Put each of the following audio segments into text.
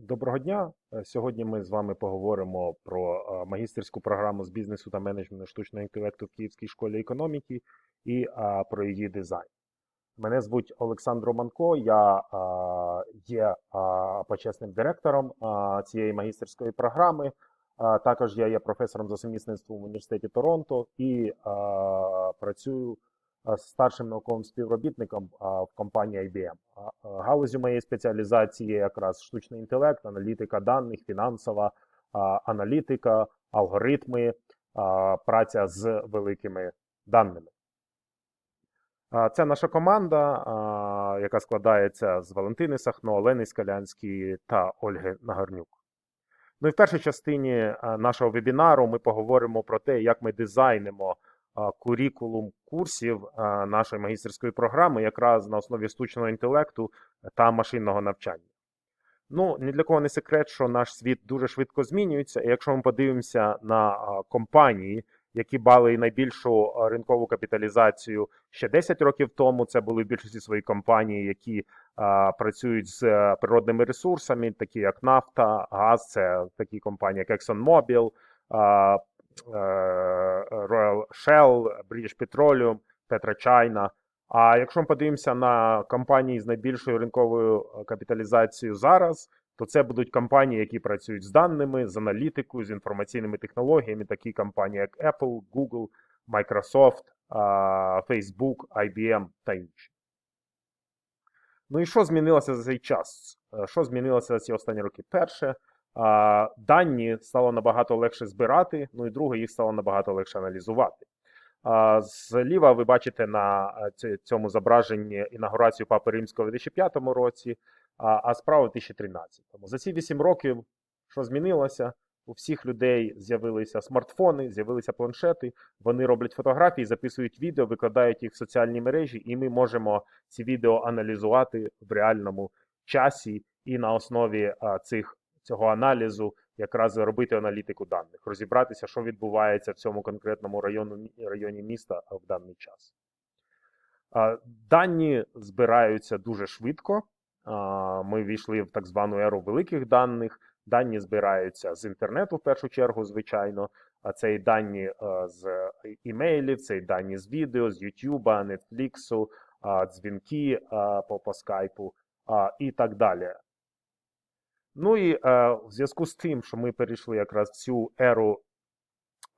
Доброго дня. Е, Сьогодні ми з вами поговоримо про е, магістерську програму з бізнесу та менеджменту штучного інтелекту в Київській школі економіки і е, про її дизайн. Мене звуть Олександр Романко, я є почесним директором цієї магістерської програми. Також я є професором за сумісництвом в університеті Торонто і працюю старшим науковим співробітником е, в компанії IBM. Е, Галузю моєї спеціалізації якраз штучний інтелект, аналітика даних, фінансова аналітика, алгоритми, праця з великими даними. Це наша команда, яка складається з Валентини Сахно, Олени Скалянської та Ольги Нагарнюк. Ну і в першій частині нашого вебінару ми поговоримо про те, як ми дизайнимо курікулум курсів нашої магістерської програми, якраз на основі штучного інтелекту та машинного навчання. Ну, ні для кого не секрет, що наш світ дуже швидко змінюється. І якщо ми подивимося на компанії, які мали найбільшу ринкову капіталізацію ще 10 років тому, це були в більшості свої компанії, які працюють з природними ресурсами, такі як нафта, газ, це такі компанії, як ExxonMobil, а, Royal Shell, British Petroleum, PetroChina. А якщо ми подивимося на компанії з найбільшою ринковою е, капіталізацією зараз, то це будуть компанії, які працюють з даними, з аналітикою, з інформаційними технологіями, такі компанії, як Apple, Google, Microsoft, Facebook, IBM та інші. Ну і що змінилося за цей час? Е, Що змінилося за ці останні роки? Перше, дані стало набагато легше збирати, ну і друге, їх стало набагато легше аналізувати. Зліва ви бачите на е, цьому зображенні інаугурацію Папи Римського в 2005 році, а, справа в 2013. За ці 8 років, що змінилося? У всіх людей з'явилися смартфони, з'явилися планшети. Вони роблять фотографії, записують відео, викладають їх в соціальні мережі, і ми можемо ці відео аналізувати в реальному часі і на основі цих цього аналізу якраз робити аналітику даних, розібратися, що відбувається в цьому конкретному району, районі міста в даний час. Дані збираються дуже швидко. Ми війшли в так звану еру великих даних. Дані збираються з інтернету в першу чергу, звичайно. А це і дані е, з імейлів, це і дані з відео, з Ютуба, Нетфліксу, дзвінки по, по скайпу і так далі. Ну і е, в зв'язку з тим, що ми перейшли якраз в цю еру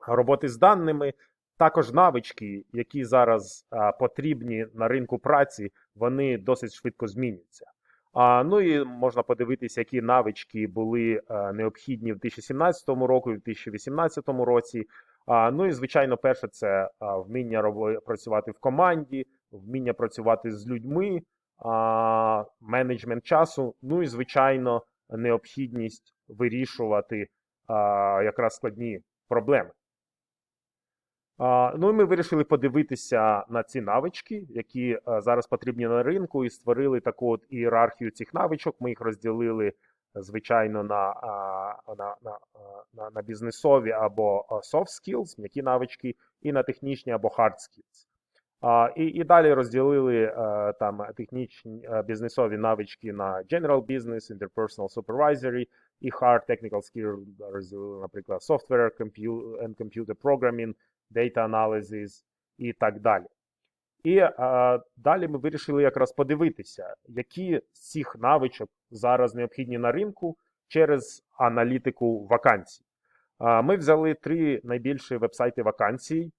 роботи з даними, також навички, які зараз е, потрібні на ринку праці, вони досить швидко змінюються. А, ну і можна подивитися, які навички були е, необхідні в 2017 році, і в 2018 році. А, ну і звичайно, перше, це а, вміння робо- працювати в команді, вміння працювати з людьми, а, менеджмент часу. Ну і звичайно, необхідність вирішувати а, якраз складні проблеми. А, ну і ми вирішили подивитися на ці навички, які а, зараз потрібні на ринку, і створили таку от ієрархію цих навичок. Ми їх розділили, звичайно, на, а, на, на, на, на бізнесові або soft skills, м'які навички, і на технічні або hard skills. А, і, і далі розділили е, там технічні е, бізнесові навички на general business, interpersonal supervisory і hard technical skill розділили, наприклад, software and computer programming, data analysis і так далі. І е, далі ми вирішили якраз подивитися, які з цих навичок зараз необхідні на ринку через аналітику вакансій. Ми взяли три найбільші вебсайти вакансій.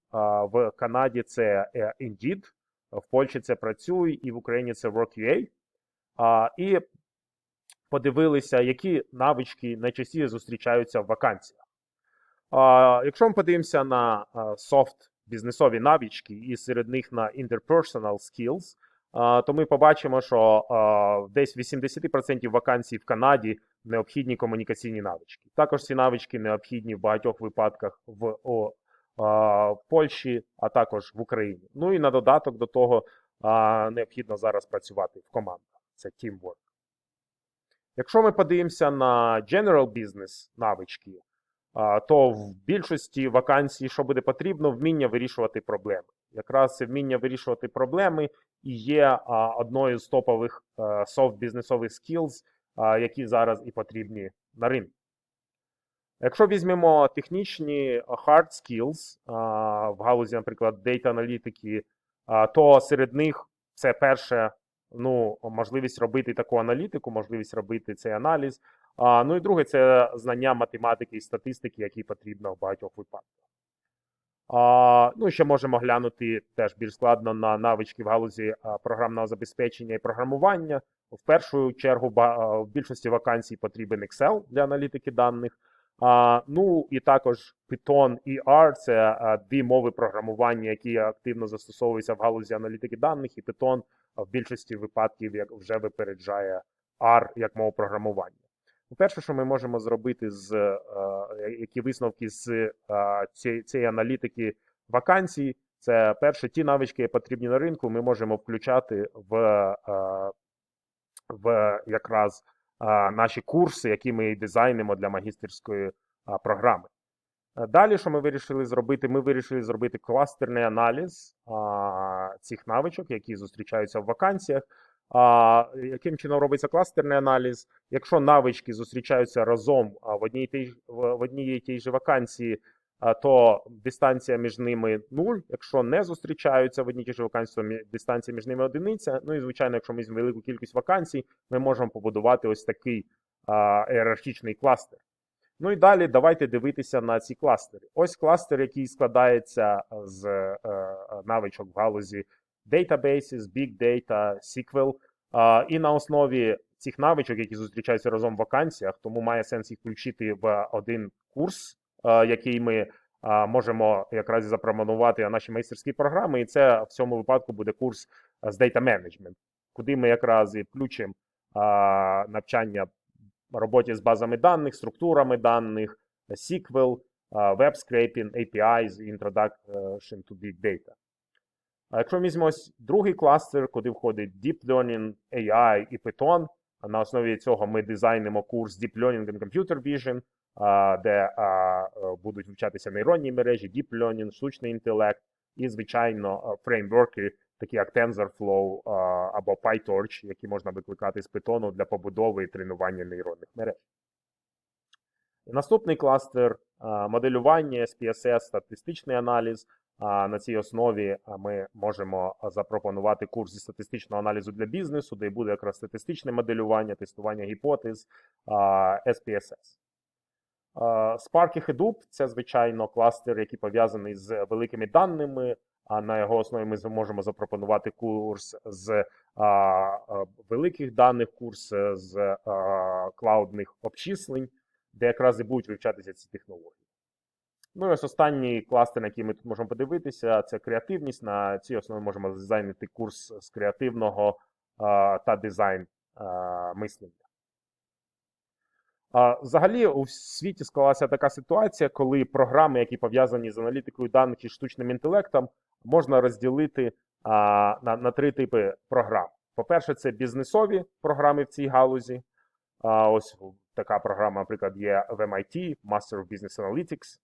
В Канаді це е, Indeed, в Польщі це Працюй і в Україні це Work.ua. І подивилися, які навички найчастіше зустрічаються в вакансіях. Якщо ми подивимося на софт бізнесові навички і серед них на interpersonal skills, то ми побачимо, що десь 80% вакансій в Канаді необхідні комунікаційні навички. Також ці навички необхідні в багатьох випадках в о, а, Польщі, а також в Україні. Ну і на додаток до того а, необхідно зараз працювати в командах. Це teamwork. Якщо ми подивимося на general business навички, то в більшості вакансій, що буде потрібно, вміння вирішувати проблеми. Якраз це вміння вирішувати проблеми і є а, одною з топових софт бізнесових skills які зараз і потрібні на ринку. Якщо візьмемо технічні hard skills в галузі, наприклад, data аналітики, то серед них це перше, ну, можливість робити таку аналітику, можливість робити цей аналіз. Ну і друге, це знання математики і статистики, які потрібно в багатьох випадках. А, ну, ще можемо глянути теж більш складно на навички в галузі програмного забезпечення і програмування. В першу чергу ба- в більшості вакансій потрібен Excel для аналітики даних. А, ну і також Python і R – це дві мови програмування, які активно застосовуються в галузі аналітики даних, і Python в більшості випадків як вже випереджає R як мову програмування. Перше, що ми можемо зробити з е, які висновки з е, цієї, аналітики вакансій, це перше, ті навички, які потрібні на ринку, ми можемо включати в, е, в якраз наші курси, які ми дизайнимо для магістерської програми. Е, Далі, що ми вирішили зробити? Ми вирішили зробити кластерний аналіз цих навичок, які зустрічаються в вакансіях. Яким чином робиться кластерний аналіз? Якщо навички зустрічаються разом в одній тій, в одній тій же вакансії, то дистанція між ними 0. Якщо не зустрічаються в одній і тій же вакансії, дистанція між ними одиниця. Ну і звичайно, якщо ми візьмемо велику кількість вакансій, ми можемо побудувати ось такий ієрархічний кластер. Ну і далі давайте дивитися на ці кластери. Ось кластер, який складається з е, е, навичок в галузі databases, big data, SQL. А, і на основі цих навичок, які зустрічаються разом в вакансіях, тому має сенс їх включити в один курс, який ми можемо якраз запропонувати на наші майстерські програми. І це в цьому випадку буде курс з Data Management, куди ми якраз і включимо навчання роботі з базами даних, структурами даних, SQL, web scraping, APIs, Introduction to Big Data. А якщо візьмемо другий кластер, куди входить Deep Learning, AI і Python, на основі цього ми дизайнимо курс Deep Learning and Computer Vision, де е, будуть вивчатися нейронні мережі, Deep Learning, штучний інтелект і, звичайно, фреймворки, такі як TensorFlow або PyTorch, які можна викликати з Python для побудови і тренування нейронних мереж. Наступний кластер моделювання, SPSS, статистичний аналіз. На цій основі ми можемо запропонувати курс зі статистичного аналізу для бізнесу, де буде якраз статистичне моделювання, тестування гіпотез, SPSS. Spark і Hadoop – це, звичайно, кластер, який пов'язаний з великими даними. А на його основі ми зможемо запропонувати курс з а, великих даних, курс з а, клаудних обчислень, де якраз і будуть вивчатися ці технології. Ну і ось останній кластер, на який ми тут можемо подивитися, це креативність. На цій основі можемо дизайнити курс з креативного а, та дизайн а, мислення. Взагалі, у світі склалася така ситуація, коли програми, які пов'язані з аналітикою даних і штучним інтелектом, можна розділити на, на три типи програм. По-перше, це бізнесові програми в цій галузі. Ось така програма, наприклад, є в MIT, Master of Business Analytics.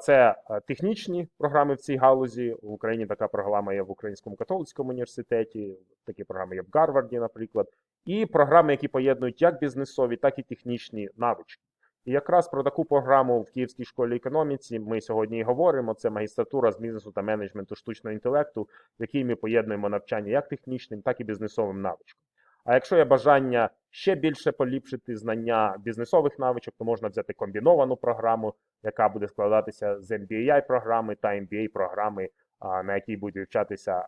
Це е, технічні програми в цій галузі. В Україні така програма є в Українському католицькому університеті, такі програми є в Гарварді, наприклад. І програми, які поєднують як бізнесові, так і технічні навички. І якраз про таку програму в Київській школі економіці ми сьогодні і говоримо. Це магістратура з бізнесу та менеджменту штучного інтелекту, в якій ми поєднуємо навчання як технічним, так і бізнесовим навичкам. А якщо є бажання ще більше поліпшити знання бізнесових навичок, то можна взяти комбіновану програму, яка буде складатися з MBA програми та MBA програми, на якій будуть вивчатися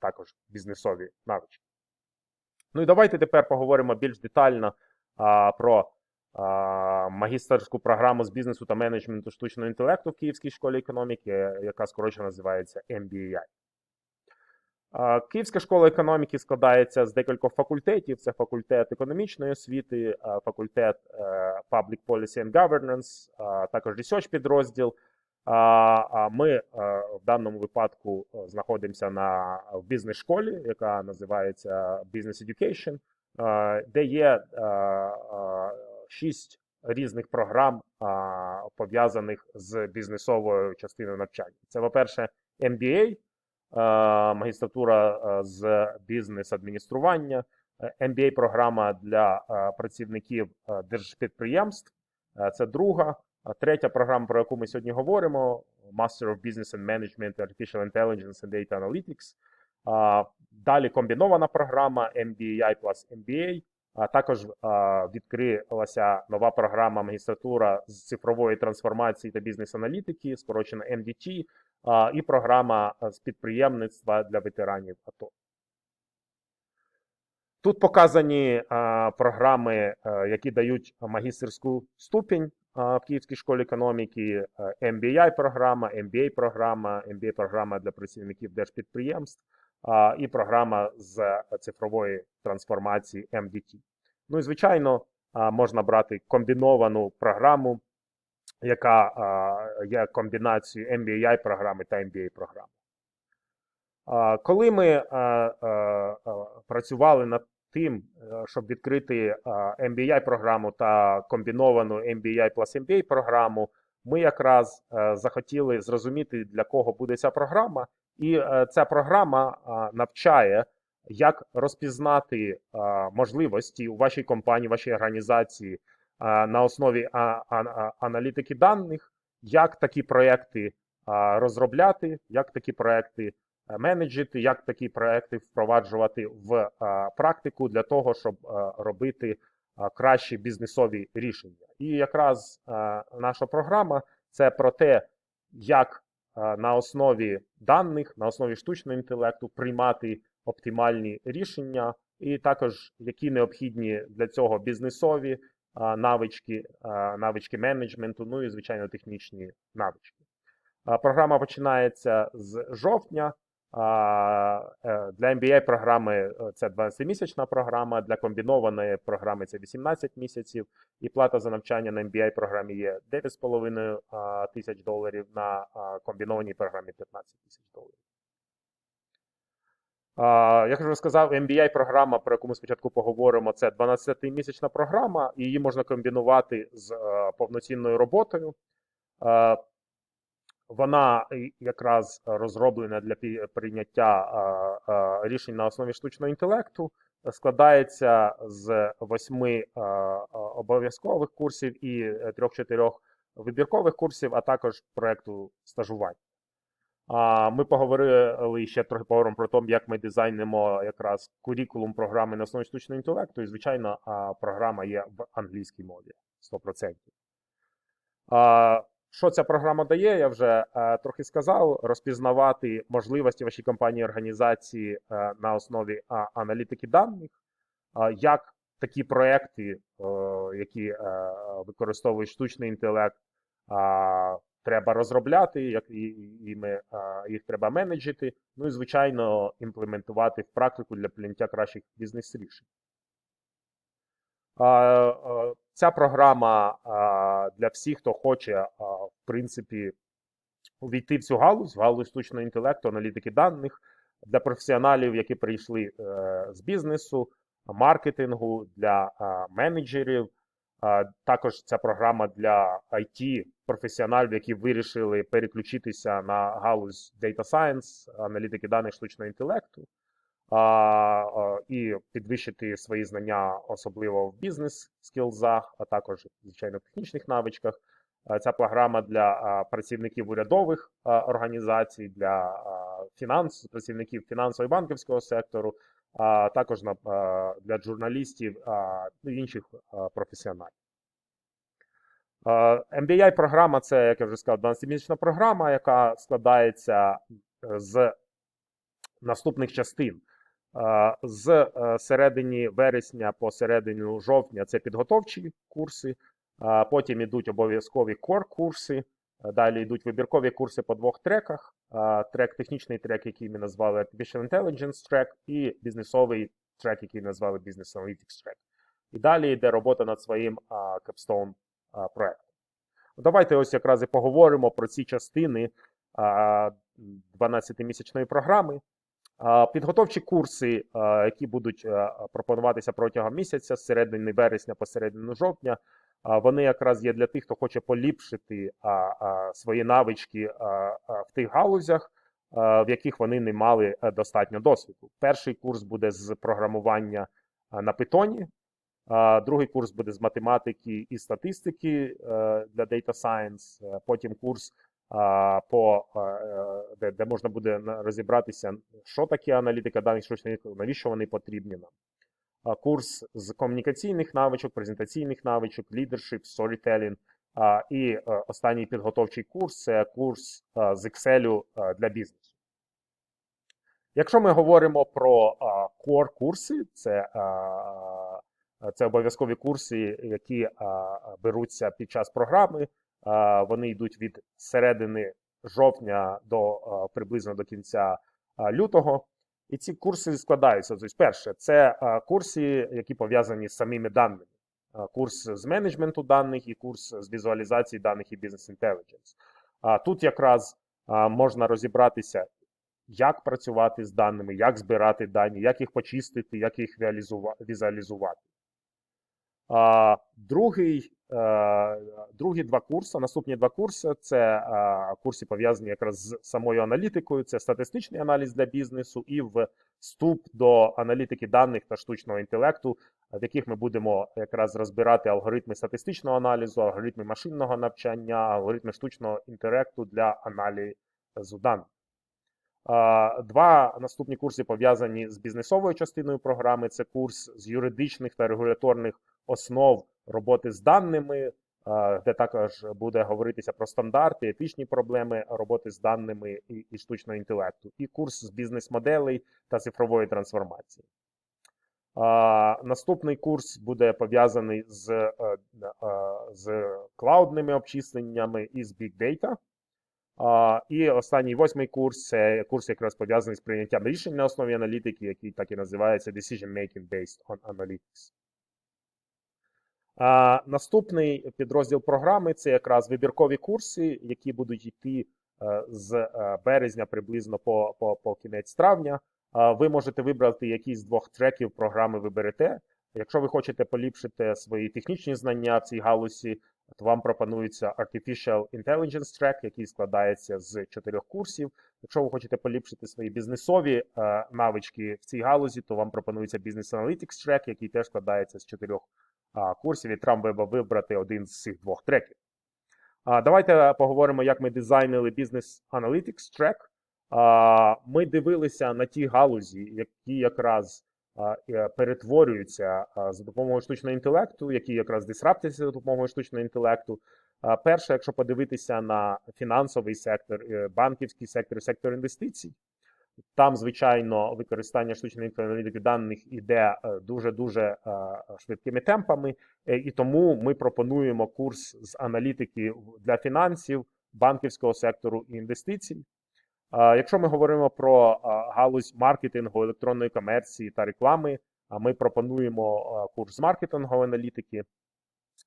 також бізнесові навички. Ну і давайте тепер поговоримо більш детально про магістерську програму з бізнесу та менеджменту штучного інтелекту в Київській школі економіки, яка скорочено називається MBAI. Київська школа економіки складається з декількох факультетів: це факультет економічної освіти, факультет е, Public Policy and Governance, також research підрозділ. Ми е, в даному випадку е, знаходимося на бізнес-школі, яка називається Business Education, де є шість різних програм, пов'язаних з бізнесовою частиною навчання. Це, по-перше, MBA, магістратура е, з бізнес-адміністрування, MBA-програма для е, працівників е, держпідприємств. Е, Це друга. Третя програма, про яку ми сьогодні говоримо: Master of Business and Management, Artificial Intelligence and Data Analytics. Далі комбінована програма MBA plus MBA. А також відкрилася нова програма магістратура з цифрової трансформації та бізнес-аналітики, скорочена MDT, і програма з підприємництва для ветеранів АТО. Тут показані програми, а, які дають магістерську ступінь в Київській школі економіки, MBI-програма, MBA-програма, MBA-програма для працівників держпідприємств і програма з цифрової трансформації MDT. Ну і звичайно, можна брати комбіновану програму, яка є комбінацією MBI-програми та MBA-програми. Коли ми а, а, працювали над тим, е, щоб відкрити MBI-програму та комбіновану MBI plus MBA-програму, ми якраз е, захотіли зрозуміти, для кого буде ця програма, і е, ця програма навчає, як розпізнати можливості у вашій компанії, вашій організації на основі аналітики даних, як такі проекти розробляти, як такі проекти е, менеджити, як такі проекти впроваджувати в практику для того, щоб робити а, кращі бізнесові рішення. І якраз наша програма це про те, як на основі даних, на основі штучного інтелекту приймати оптимальні рішення, і також які необхідні для цього бізнесові навички, навички менеджменту, ну і звичайно технічні навички. Програма починається з жовтня. Е, Для MBA програми е, це 12-місячна програма, для комбінованої програми це 18 місяців, і плата за навчання на MBA програмі є 9,5 тисяч доларів, на комбінованій програмі 15 тисяч доларів. Як вже сказав, MBA програма, про яку ми спочатку поговоримо, це 12-місячна програма, і її можна комбінувати з е, повноцінною роботою. Вона якраз розроблена для прийняття рішень на основі штучного інтелекту, складається з восьми обов'язкових курсів і трьох-чотирьох вибіркових курсів, а також проекту стажування. Ми поговорили ще трохи поговоримо про те, як ми дизайнимо якраз курікулум програми на основі штучного інтелекту. І, звичайно, програма є в англійській мові 100%. Що ця програма дає, я вже е, трохи сказав. Розпізнавати можливості вашій компанії організації е, на основі а, аналітики даних, а, як такі проекти, е, які е, використовують штучний інтелект, а, треба розробляти, як і, і ми а, їх треба менеджити. Ну і звичайно, імплементувати в практику для прийняття кращих бізнес-рішень. А, а, Ця програма для всіх, хто хоче, в принципі, увійти в цю галузь, в галузь штучного інтелекту, аналітики даних для професіоналів, які прийшли е, з бізнесу, маркетингу, для менеджерів. Також ця програма для IT професіоналів, які вирішили переключитися на галузь Data Science, аналітики даних штучного інтелекту і підвищити свої знання, особливо в бізнес-скілзах, а також, звичайно, в технічних навичках. Ця програма для працівників урядових організацій, для фінанс, працівників фінансово банківського сектору, а також на, для журналістів ну, і інших професіоналів. MBI-програма це, як я вже сказав, 12-місячна програма, яка складається з наступних частин. З е, середини вересня по середину жовтня це підготовчі курси, потім йдуть обов'язкові кор-курси, далі йдуть вибіркові курси по двох треках. Трек, технічний трек, який ми назвали Artificial Intelligence Track, і бізнесовий трек, який назвали Business Analytics Track. І далі йде робота над своїм кепстоун проектом. Давайте ось якраз і поговоримо про ці частини 12-місячної програми. Підготовчі курси, які будуть пропонуватися протягом місяця, з середини вересня по середину жовтня, вони якраз є для тих, хто хоче поліпшити свої навички в тих галузях, в яких вони не мали е, достатньо досвіду. Перший курс буде з програмування на питоні. Другий курс буде з математики і статистики е, для Data Science. Е, Потім курс, по, е, де, де можна буде розібратися, що таке аналітика даних штучних, навіщо вони потрібні нам. Курс з комунікаційних навичок, презентаційних навичок, leadership, storytelling. І е, останній підготовчий курс це курс з Excel для бізнесу. Якщо ми говоримо про core курси, це, це обов'язкові курси, які беруться під час програми. Вони йдуть від середини жовтня до приблизно до кінця лютого. І ці курси складаються. Тобто, перше, це курси, які пов'язані з самими даними. Курс з менеджменту даних і курс з візуалізації даних і бізнес інтелідженс. Тут якраз можна розібратися, як працювати з даними, як збирати дані, як їх почистити, як їх візуалізувати. Другий, е, другі два курси, наступні два курси це е, курси пов'язані якраз з самою аналітикою, це статистичний аналіз для бізнесу і вступ до аналітики даних та штучного інтелекту, в яких ми будемо якраз розбирати алгоритми статистичного аналізу, алгоритми машинного навчання, алгоритми штучного інтелекту для аналізу даних. Два наступні курси пов'язані з бізнесовою частиною програми. Це курс з юридичних та регуляторних основ роботи з даними, де також буде говоритися про стандарти, етичні проблеми роботи з даними і, і штучного інтелекту, і курс з бізнес-моделей та цифрової трансформації. Наступний курс буде пов'язаний з, е, е, з клаудними обчисленнями і з Big Data. І останній восьмий курс це курс, якраз пов'язаний з прийняттям рішень на основі аналітики, який так і називається Decision Making Based on Analytics. А, Наступний підрозділ програми це якраз вибіркові курси, які будуть йти е, з е, березня приблизно по, по, по кінець травня. Ви можете вибрати якийсь з двох треків програми виберете. Якщо ви хочете поліпшити свої технічні знання в цій галузі, то вам пропонується Artificial Intelligence Track, який складається з чотирьох курсів. Якщо ви хочете поліпшити свої бізнесові е, навички в цій галузі, то вам пропонується Business Analytics Track, який теж складається з чотирьох курсів, і треба вибрати один з цих двох треків. Давайте поговоримо, як ми дизайнили Business Analytics Track. Ми дивилися на ті галузі, які якраз е, перетворюються за допомогою штучного інтелекту, які якраз дисраптяться за допомогою штучного інтелекту. Перше, якщо подивитися на фінансовий сектор, е, банківський сектор, сектор інвестицій, там, звичайно, використання штучної аналітики даних іде дуже-дуже швидкими темпами, е, і тому ми пропонуємо курс з аналітики для фінансів, банківського сектору і інвестицій. Якщо ми говоримо про галузь маркетингу, електронної комерції та реклами, ми пропонуємо курс з маркетингової аналітики.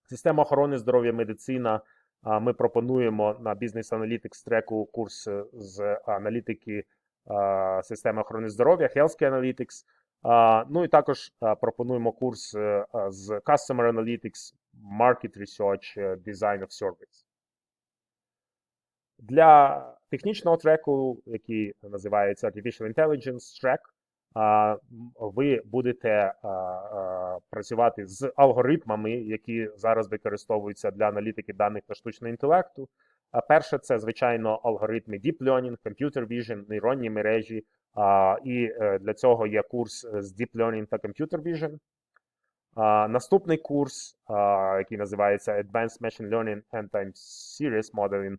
Система охорони здоров'я, медицина. Ми пропонуємо на Analytics треку курс е, з аналітики системи охорони здоров'я, Healthcare Analytics. Ну і також пропонуємо курс е, з Customer Analytics, Market Research, е, Design of Service. Для технічного треку, який називається Artificial Intelligence Track, ви будете працювати з алгоритмами, які зараз використовуються для аналітики даних та штучного інтелекту. Перше, це звичайно алгоритми Deep Learning, Computer Vision, нейронні мережі. І е, для цього є курс е, з Deep Learning та Computer Vision. Наступний курс, який називається Advanced Machine Learning and Time Series Modeling,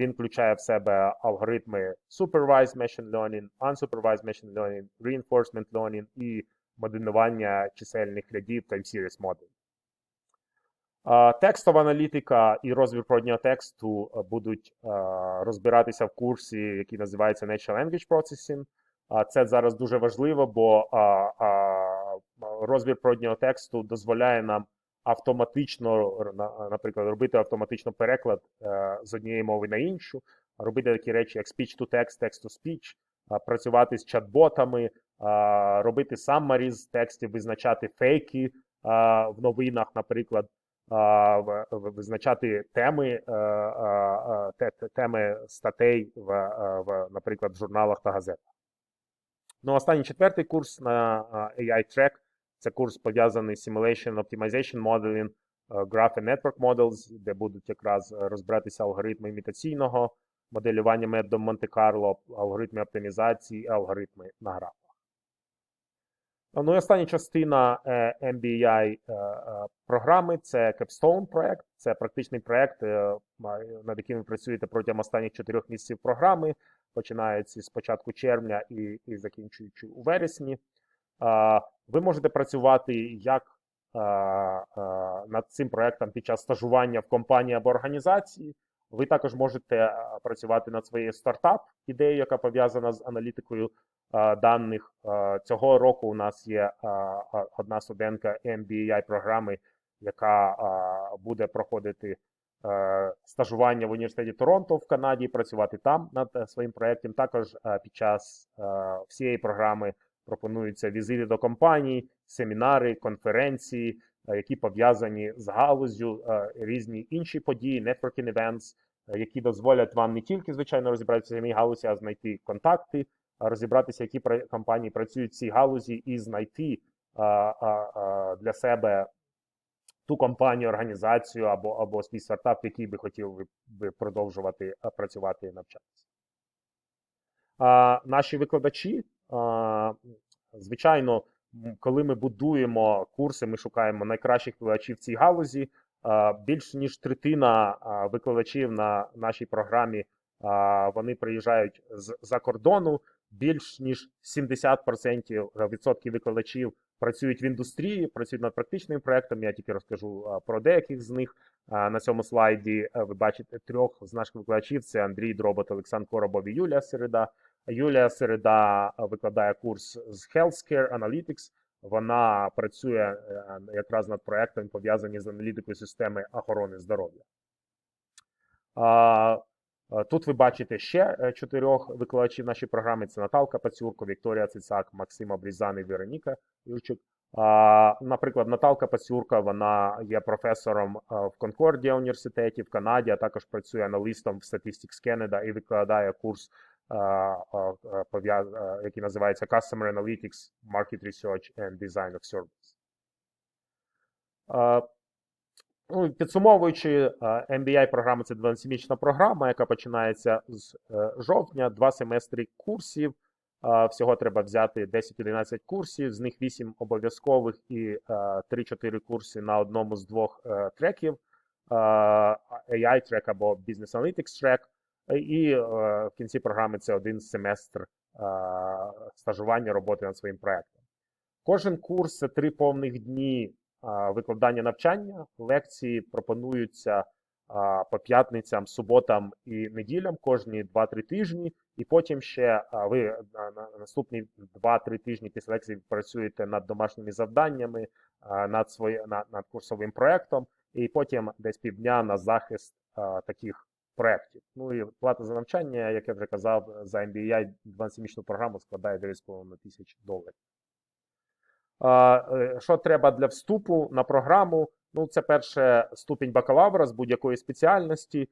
він включає в себе алгоритми Supervised Machine Learning, Unsupervised Machine Learning, Reinforcement Learning і моделювання чисельних рядів Time Series Modeling. Текстова аналітика і розвір природнього тексту будуть розбиратися в курсі, який називається Natural Language Processing. Це зараз дуже важливо, бо розвір природнього тексту дозволяє нам автоматично, наприклад, робити автоматично переклад е, з однієї мови на іншу, робити такі речі, як speech-to-text, text-to-speech, працювати з чат-ботами, робити summary з текстів, визначати фейки в новинах, наприклад, визначати теми, е, е, е, те- те- теми статей в, в, наприклад, в журналах та газетах. Ну, останній четвертий курс на AI Track Це курс пов'язаний з Simulation Optimization Modeling, Graph and Network Models, де будуть якраз розбиратися алгоритми імітаційного моделювання методом Монте-Карло, алгоритми оптимізації, алгоритми на графах. Ну і остання частина е, MBI е, е, програми це Capstone проект. Це практичний проект, е, над яким ви працюєте протягом останніх чотирьох місяців програми, починаючи з початку червня і, і закінчуючи у вересні. Ви можете працювати як над цим проектом під час стажування в компанії або організації. Ви також можете працювати над своєю стартап ідеєю, яка пов'язана з аналітикою даних. Цього року у нас є а, одна студентка MBI програми, яка буде проходити е, стажування в університеті Торонто в Канаді, працювати там над е, своїм проєктом. Також е, під час е, всієї програми пропонуються візити до компаній, семінари, конференції, е, які пов'язані з галузю, е, різні інші події, networking events, е, які дозволять вам не тільки, звичайно, розібратися в самій галузі, а знайти контакти, розібратися, які компанії працюють в цій галузі, і знайти для себе ту компанію, організацію або, або свій стартап, який би хотів ви продовжувати працювати і навчатися. Наші викладачі, звичайно, коли ми будуємо курси, ми шукаємо найкращих викладачів в цій галузі. Більш ніж третина викладачів на нашій програмі вони приїжджають з за кордону. Більш ніж 70% відсотків викладачів працюють в індустрії, працюють над практичними проектами. Я тільки розкажу про деяких з них. На цьому слайді е, ви бачите трьох з наших викладачів: це Андрій Дробот, Олександр Коробов і Юлія Середа. Юлія Середа е, викладає курс з Healthcare Analytics. Вона працює е, якраз над проектами, пов'язані з аналітикою системи охорони здоров'я. Е, Тут ви бачите ще е, чотирьох викладачів нашої програми: це Наталка Пацюрко, Вікторія Цицак, Максим Обрізан і Вероніка Юрчук. Наприклад, Наталка Пацюрка, вона є професором е, в Конкордія університеті в Канаді, а також працює аналістом в Statistics Canada і викладає курс, який називається Customer Analytics, Market Research and Design of Service. Е, Ну, підсумовуючи, е, MBI програма це 12-місячна програма, яка починається з е, жовтня, два семестри курсів. Е, Всього треба взяти 10-11 курсів, з них 8 обов'язкових і е, 3-4 курси на одному з двох е, треків: е, AI трек або Business Analytics трек. І е, в кінці програми це один семестр е, стажування роботи над своїм проектом. Кожен курс це три повних дні викладання навчання. Лекції пропонуються по п'ятницям, суботам і неділям кожні 2-3 тижні. І потім ще ви на, на наступні 2-3 тижні після лекцій працюєте над домашніми завданнями, над, своє, над, над курсовим проектом, і потім десь півдня на захист таких проєктів. Ну і плата за навчання, як я вже казав, за MBA 12-місячну програму складає 9,5 тисяч доларів. Е, Що треба для вступу на програму? Ну, це перше ступінь бакалавра з будь-якої спеціальності.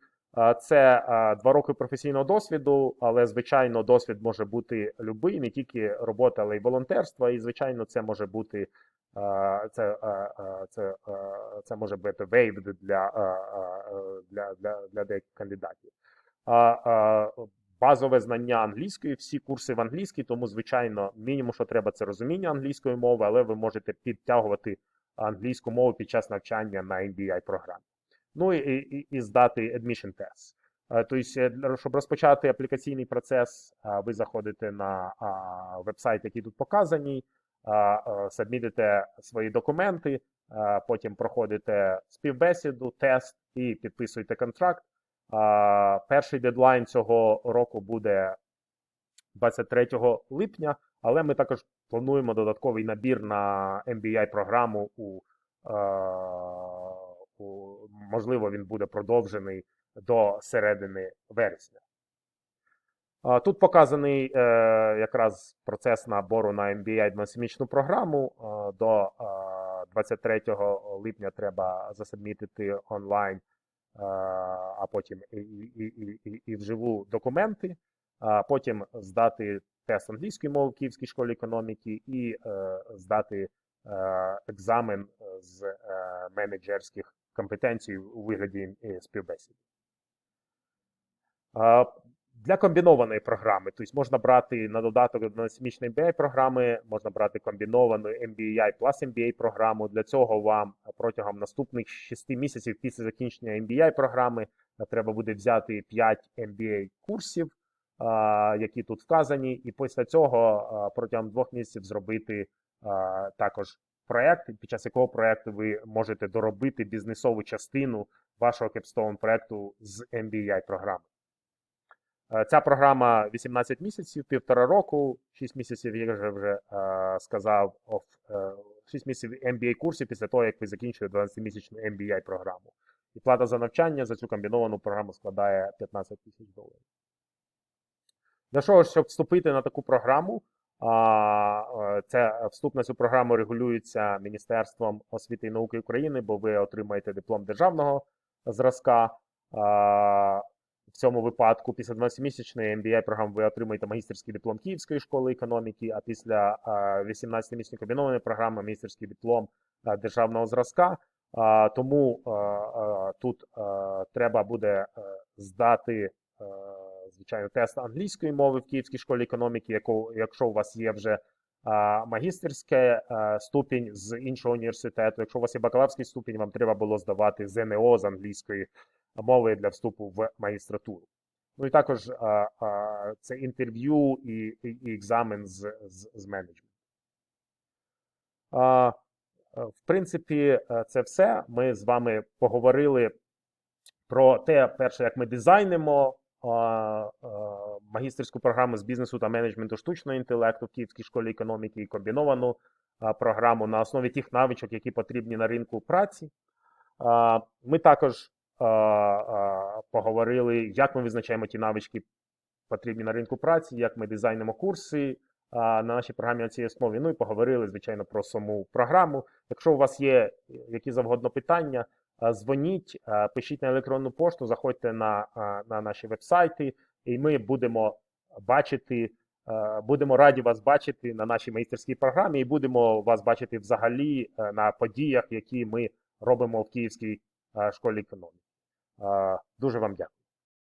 Це два роки професійного досвіду, але звичайно, досвід може бути любий, не тільки робота, але й волонтерство. І звичайно, це може бути це, це, це може бути waived для, для, для, для деяких кандидатів. Базове знання англійської, всі курси в англійській, тому, звичайно, мінімум, що треба, це розуміння англійської мови, але ви можете підтягувати англійську мову під час навчання на MBI програмі. Ну і, і, і здати admission test. Е, Тобто, е, щоб розпочати аплікаційний процес, ви заходите на вебсайт, який тут показаний, сабмітите свої документи, потім проходите співбесіду, тест і підписуєте контракт. Перший дедлайн цього року буде 23 липня, але ми також плануємо додатковий набір на MBI програму у, е, у можливо, він буде продовжений до середини вересня. Тут показаний е, якраз процес набору на MBI 12-місячну програму. Е, До е, 23 липня треба засубмітити онлайн, а потім і, і, і, і, і вживу документи, а потім здати тест англійської мови в Київській школі економіки і е, здати е, екзамен з е, менеджерських компетенцій у вигляді е, співбесіди. Е, Для комбінованої програми, тобто можна брати на додаток до 12-місячної MBA програми, можна брати комбіновану MBA plus MBA програму. Для цього вам протягом наступних 6 місяців після закінчення MBA програми е, треба буде взяти 5 MBA курсів, які тут вказані, і після цього протягом двох місяців зробити також проект, під час якого проекту ви можете доробити бізнесову частину вашого кепстоун проекту з MBA програми. Е, Ця програма 18 місяців, півтора року, 6 місяців, як вже, вже е, сказав, е, 6 місяців MBA курсів після того, як ви закінчуєте 12-місячну MBA програму. І плата за навчання за цю комбіновану програму складає 15 тисяч доларів. Для того, щоб вступити на таку програму, е, це вступ на цю програму регулюється Міністерством освіти і науки України, бо ви отримаєте диплом державного зразка. Цьому випадку, після 12-місячної MBA програми ви отримаєте магістерський диплом Київської школи економіки, а після 18-місячної комбінованої програми магістерський диплом державного зразка. Тому тут треба буде е, здати е, звичайно тест англійської мови в Київській школі економіки, якщо у вас є вже а, а, ступінь з іншого університету. Якщо у вас є бакалаврський ступінь, вам треба було здавати ЗНО з англійської мови для вступу в магістратуру. Ну і також а, а, це інтерв'ю і, і, і екзамен з, з, з менеджменту. А, е, в принципі, е, це все. Ми з вами поговорили про те, перше, як ми дизайнимо а, а, магістерську програму з бізнесу та менеджменту штучного інтелекту в Київській школі економіки і комбіновану а, програму на основі тих навичок, які потрібні на ринку праці. А, Ми також поговорили, як ми визначаємо ті навички, потрібні на ринку праці, як ми дизайнимо курси на нашій програмі на цій основі. Ну і поговорили, звичайно, про саму програму. Якщо у вас є які завгодно питання, дзвоніть, пишіть на електронну пошту, заходьте на, на наші вебсайти, і ми будемо бачити. е, Будемо раді вас бачити на нашій майстерській програмі і будемо вас бачити взагалі е, на подіях, які ми робимо в Київській е, школі економіки. Дуже вам дякую.